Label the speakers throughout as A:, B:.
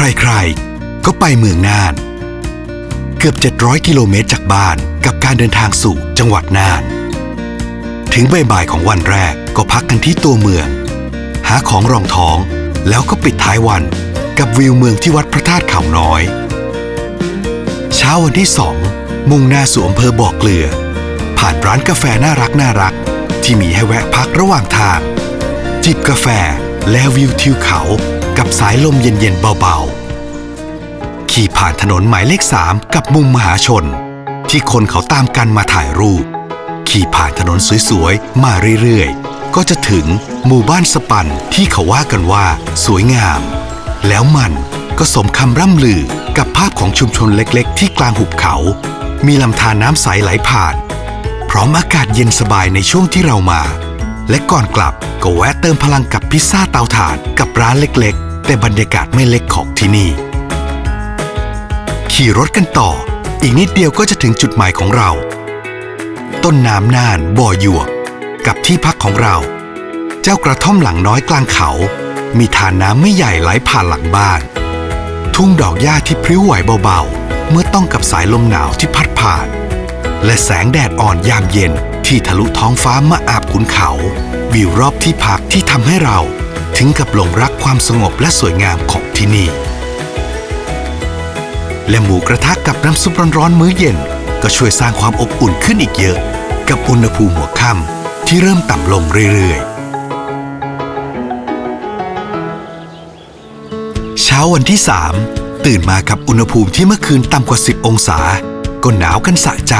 A: ใครๆ ก็ไปเมืองน่าน เกือบ 700 กิโลเมตรจากบ้านกับการเดินทางสู่จังหวัดน่าน ถึงบ่ายๆของวันแรกก็พักกันที่ตัวเมือง หาของรองท้อง แล้วก็ปิดท้ายวันกับวิวเมืองที่วัดพระธาตุเขาน้อย เช้าวันที่สองมุ่งหน้าสู่อำเภอบ่อเกลือ ผ่านร้านกาแฟน่ารักน่ารัก ที่มีให้แวะพักระหว่างทาง จิบกาแฟและวิวทิวเขา กับสายลมเย็นๆเบาๆ ขี่ผ่านถนนหมายเลขสามกับมุมมหาชน ที่คนเขาตามกันมาถ่ายรูป ขี่ผ่านถนนสวยๆ มาเรื่อยๆ ก็จะถึงหมู่บ้านสปันที่เขาว่ากันว่า สวยงาม แล้วมันก็สมคำร่ำลือกับภาพของชุมชนเล็กๆ ที่กลางหุบเขา มีลำธารน้ำใสไหลผ่าน พร้อมอากาศเย็นสบายในช่วงที่เรามาและก่อนกลับก็แวะเติมพลังกับพิซซ่าเตาถ่านกับร้านเล็กๆ แต่บรรยากาศไม่เล็กของที่นี่ ขี่รถกันต่อ อีกนิดเดียวก็จะถึงจุดหมายของเรา ต้นน้ำน่านบ่อหยวก กับที่พักของเรา เจ้ากระท่อมหลังน้อยกลางเขา มีทานน้ำไม่ใหญ่ไหลผ่านหลังบ้าน ทุ่งดอกหญ้าที่พริ้วไหวเบาๆ เมื่อต้องกับสายลมหนาวที่พัดผ่าน และแสงแดดอ่อนยามเย็นที่ทะลุท้องฟ้ามาอาบขุนเขา วิวรอบที่พักที่ทำให้เรา ถึงกับหลงรักความสงบและสวยงามของที่นี่ และหมูกระทะกับน้ำซุปร้อนๆมื้อเย็น ก็ช่วยสร้างความอบอุ่นขึ้นอีกเยอะ กับอุณหภูมิหัวค่ำที่เริ่มต่ำลงเรื่อยๆ เช้าวันที่ 3 ตื่นมากับอุณหภูมิที่เมื่อคืนต่ำกว่า 10 องศา ก็หนาวกันสะใจ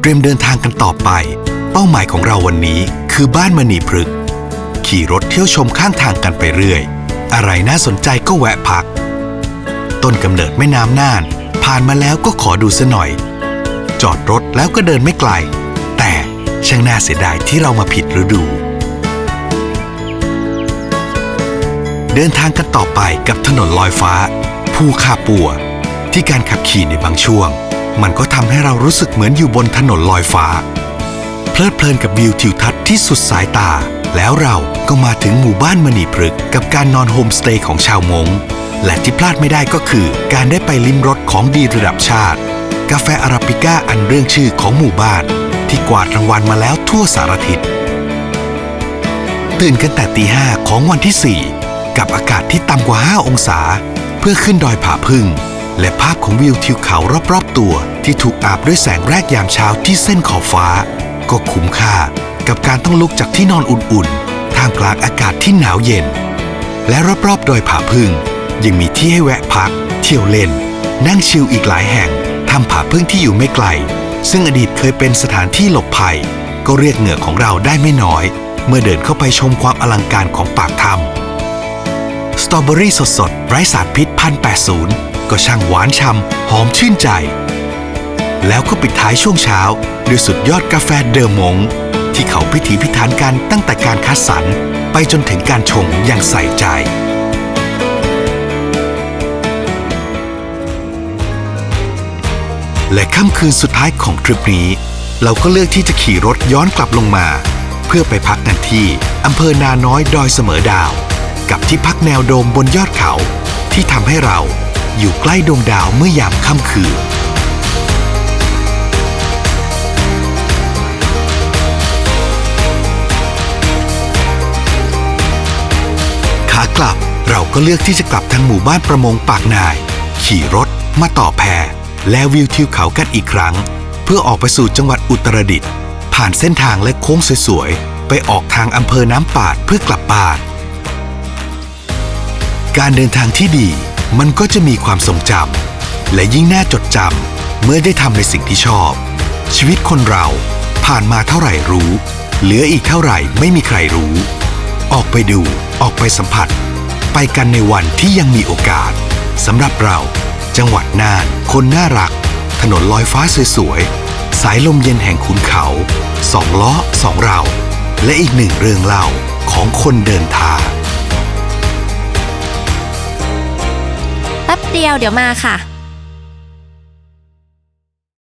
A: เตรียมเดินทางกันต่อไป เป้าหมายของเราวันนี้คือบ้านมณีพฤกษ์ ขี่รถเที่ยวชมข้างทางกันไปเรื่อย อะไรน่าสนใจก็แวะพัก ต้นกำเนิดแม่น้ำน่าน ผ่านมาแล้วก็ขอดูซะหน่อย จอดรถแล้วก็เดินไม่ไกล แต่ช่างน่าเสียดายที่เรามาผิดฤดู เดินทางกันต่อไปกับถนนลอยฟ้า ภูคาปัว ที่การขับขี่ในบางช่วง มันก็ทำให้เรารู้สึกเหมือนอยู่บนถนนลอยฟ้า เพลิดเพลินกับวิวทิวทัศน์ที่สุดสายตา แล้วเราก็มาถึงหมู่บ้านมณีพฤกษ์กับการนอนโฮมสเตย์ของชาวมงและที่พลาดไม่ได้ก็คือการได้ไปลิ้มรสของดีระดับชาติ กาแฟอาราบิก้าอันเรื่องชื่อของหมู่บ้าน ที่กวาดรางวัลมาแล้วทั่วสารทิศตื่นกันแต่ตีห้าของวันที่ 4 กับอากาศที่ต่ำกว่า 5 องศา เพื่อขึ้นดอยผาพึ่ง และภาพของวิวทิวเขารอบๆตัว ที่ถูกอาบด้วยแสงแรกยามเช้าที่เส้นขอบฟ้า ก็คุ้มค่า กับการต้องลุกจากที่นอนอุ่นๆ ท่ามกลางอากาศที่หนาวเย็น และรอบๆ โดยผาพึ่ง ยังมีที่ให้แวะพัก เที่ยวเล่น นั่งชิลอีกหลายแห่งทำผาพึ่งที่อยู่ไม่ไกล ซึ่งอดีตเคยเป็นสถานที่หลบภัย ก็เรียกเหงื่อของเราได้ไม่น้อย เมื่อเดินเข้าไปชมความอลังการของปากถ้ำสตรอเบอรี่สดๆไร้สารพิษพันแปดศูนย์ก็ช่างหวานฉ่ำหอมชื่นใจ แล้วก็ปิดท้ายช่วงเช้าด้วยสุดยอดกาแฟเดอมง ที่เขาพิถีพิถันกันตั้งแต่การคัดสรรไปจนถึงการชงอย่างใส่ใจ และค่ำคืนสุดท้ายของทริปนี้ เราก็เลือกที่จะขี่รถย้อนกลับลงมา เพื่อไปพักกันที่อำเภอนาน้อยดอยเสมอดาว กับที่พักแนวโดมบนยอดเขา ที่ทำให้เราอยู่ใกล้ดวงดาวเมื่อยามค่ำคืน เราก็เลือกที่จะกลับทางหมู่บ้านประมงปากนาย ขี่รถ มาต่อแพและวิวทิวเขากันอีกครั้ง เพื่อออกไปสู่จังหวัดอุตรดิตถ์ผ่านเส้นทางและโค้งสวยๆ ไปออกทางอำเภอน้ำปาดเพื่อกลับบ้านการเดินทางที่ดี มันก็จะมีความทรงจำและยิ่งน่าจดจำเมื่อได้ทำในสิ่งที่ชอบ ชีวิตคนเราผ่านมาเท่าไหร่รู้ เหลืออีกเท่าไหร่ไม่มีใครรู้ ออกไปดูออกไปสัมผัส ไปกันในวันที่ยังมีโอกาสสำหรับเรา จังหวัดน่าน คนน่ารัก ถนนลอยฟ้าสวยๆ สายลมเย็นแห่งขุนเขา สองล้อสองเรา และอีกหนึ่งเรื่องเล่าของคนเดินทาง
B: แป๊บเดียวเดี๋ยวมาค่ะ